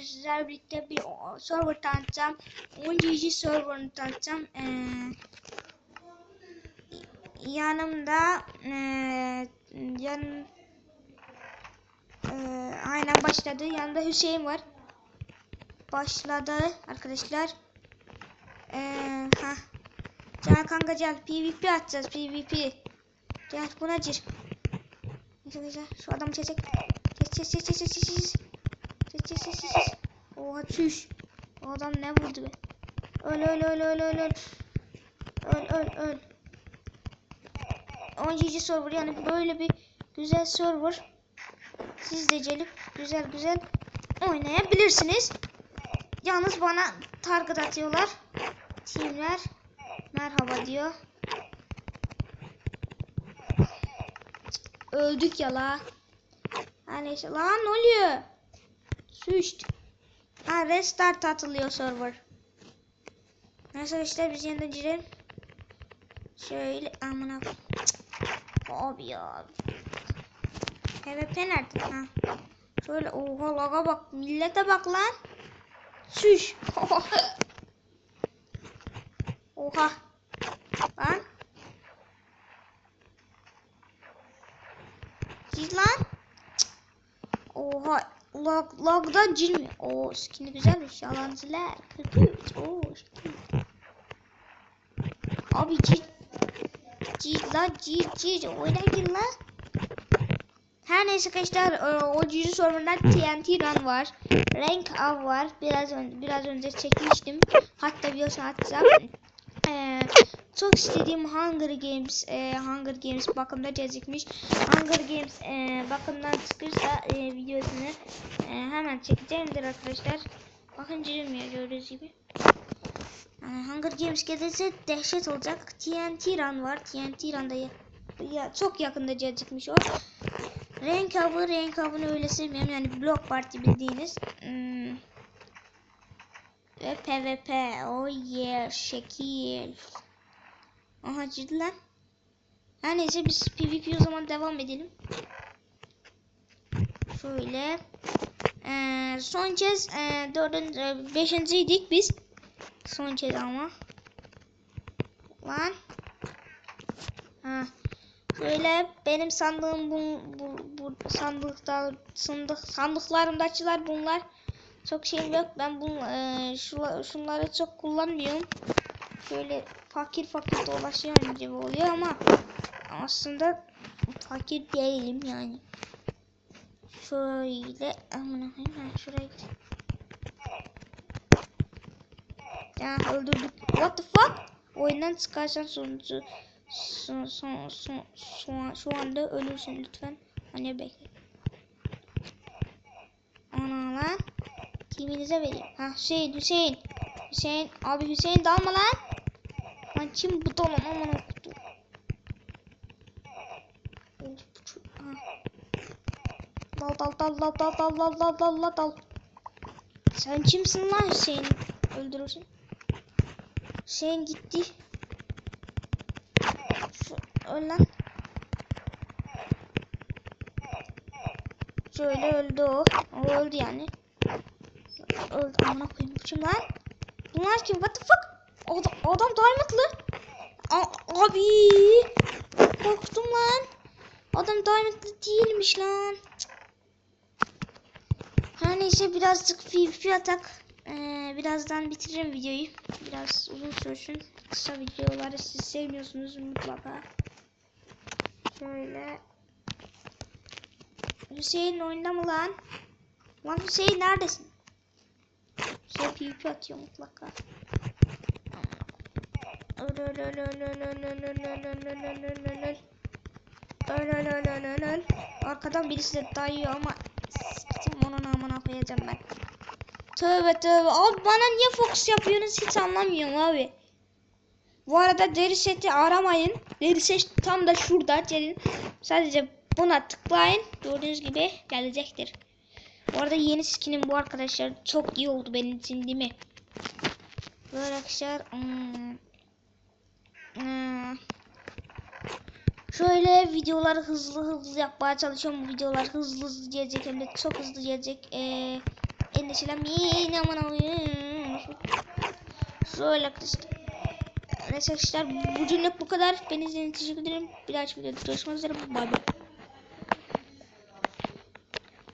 arkadaşlar sizlerle birlikte bir server tanıtacağım. 10 GG serverını tanıtacağım. Ee, yanımda ee, yan ee, aynen başladı. Yanında Hüseyin var. Başladı arkadaşlar. Ee, ha. Gel kanka gel. PvP atacağız PvP. Gel buna gir. Şu adamı çek. Çek çek çek çek çek Çüş. O adam ne vurdu be. Öl öl öl öl öl öl. Öl öl öl. 10 GG server yani böyle bir güzel server. Siz de gelip güzel güzel oynayabilirsiniz. Yalnız bana target atıyorlar. Teamler merhaba diyor. Öldük ya la. Ha neyse lan ne oluyor? Süşt. Ha restart atılıyor server. Neyse işte biz yeniden girelim. Şöyle amına. Abi ya. PvP nerede? Ha. Şöyle oha laga bak. Millete bak lan. Süş. Oha. Lan. Siz lan. Cık. Oha. Lag, lagdan girmiyor. Oo skin'i güzelmiş. Yalancılar. 43. Oo skin. Abi gir. Gir lan gir. Oyuna gir lan. Her neyse arkadaşlar e, o cüzü sorundan TNT Run var. Rank Av var. Biraz önce, biraz önce çekmiştim. Hatta videosunu atacağım. Ee, çok istediğim Hunger Games e, Hunger Games bakımda gecikmiş. Hunger Games e, bakımdan çıkırsa hemen çekeceğimdir arkadaşlar. Bakın girmiyor gördüğünüz gibi. Yani Hunger Games gelirse dehşet olacak. TNT Run var. TNT Run'da ya, ya çok yakında gecikmiş o. Renk avı, renk avını öyle sevmiyorum. Yani blok parti bildiğiniz. Hmm. Ve PvP. Oh yeah. Şekil. Aha ciddi lan. Her neyse biz PvP o zaman devam edelim. Şöyle. Ee, son kez e, dördüncü, e, beşinciydik biz. Son kez ama. Lan. Ha. Şöyle benim sandığım bu, bu, bu sandıkta sandık sandıklarımdakiler bunlar. Çok şeyim yok. Ben bu e, şu, şunları çok kullanmıyorum. Şöyle fakir fakir dolaşıyorum gibi oluyor ama aslında fakir değilim yani. Şöyle amına hemen şuraya git. Ya öldürdük. What the fuck? Oyundan çıkarsan sonucu son, son, son, şu anda ölürsün lütfen. Hani bekle. Ana lan. Kiminize vereyim. Ha Hüseyin Hüseyin. Hüseyin. Abi Hüseyin dalma lan. Lan kim bu dalan aman Dal dal dal dal dal dal dal dal dal dal dal. Sen kimsin lan Hüseyin? Öldürürsün. Hüseyin gitti. Öl lan. Şöyle öldü o. O öldü yani. Öldü amına koyayım. Kim lan? Bunlar kim? What the fuck? Adam, adam diamondlı. Abi. Korktum lan. Adam diamondlı değilmiş lan. Cık. Her neyse birazcık PvP atak. Ee, birazdan bitiririm videoyu. Biraz uzun sürsün. Kısa videoları siz sevmiyorsunuz mutlaka. Şöyle. Hüseyin oyunda mı lan? Lan Hüseyin neredesin? Hüseyin PvP atıyor mutlaka. Arkadan birisi de dayıyor ama sikitim onun amına koyacağım ben. Tövbe tövbe. Abi bana niye fokus yapıyorsunuz hiç anlamıyorum abi. Bu arada deri seti aramayın. Deri set tam da şurada. Gelin. Sadece buna tıklayın. Gördüğünüz gibi gelecektir. Bu arada yeni skinim bu arkadaşlar. Çok iyi oldu benim için değil mi? Böyle arkadaşlar. Hmm. Şöyle videoları hızlı hızlı yapmaya çalışıyorum. Bu videolar hızlı hızlı gelecek hem de çok hızlı gelecek. Ee, endişelenmeyin aman aman. Şöyle arkadaşlar. Neyse arkadaşlar bu cümle bu kadar. Beni izlediğiniz için teşekkür ederim. Bir dahaki videoda görüşmek üzere. Bay bay.